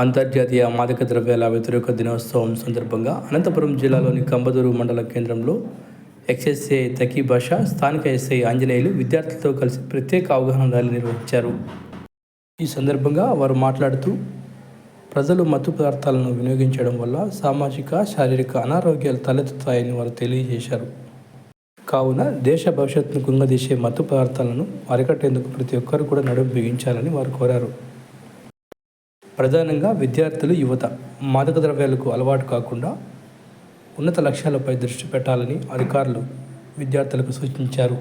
అంతర్జాతీయ మాదక ద్రవ్యాల వ్యతిరేక దినోత్సవం సందర్భంగా అనంతపురం జిల్లాలోని కంబదూరు మండల కేంద్రంలో ఎక్స్ఎస్ఏ తకీ భాష స్థానిక ఎస్ఐ ఆంజనేయులు విద్యార్థులతో కలిసి ప్రత్యేక అవగాహన ర్యాలీ నిర్వహించారు. ఈ సందర్భంగా వారు మాట్లాడుతూ ప్రజలు మత్తు పదార్థాలను వినియోగించడం వల్ల సామాజిక శారీరక అనారోగ్యాలు తలెత్తుతాయని వారు తెలియజేశారు. కావున దేశ భవిష్యత్తును కుంగదీసే మత్తు పదార్థాలను అరికట్టేందుకు ప్రతి ఒక్కరు కూడా నడుం బిగించాలని వారు కోరారు. ప్రధానంగా విద్యార్థులు యువత మాదక ద్రవ్యాలకు అలవాటు కాకుండా ఉన్నత లక్ష్యాలపై దృష్టి పెట్టాలని అధికారులు విద్యార్థులకు సూచించారు.